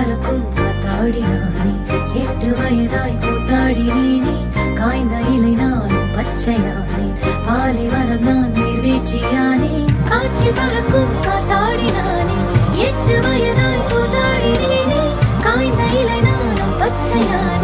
எல்லாருக்கும் காத்தாடினானே எட்டு வயதாய் கூத்தாடினேனே காய்ந்த இலை நானும் பச்சையானேன் பாலைவனம் நான் நீர்வீழ்ச்சியானே காட்சி பறக்கும் காத்தாடினானே எட்டு வயதாய் கூத்தாடினேனே காய்ந்த இலை நானும் பச்சையானே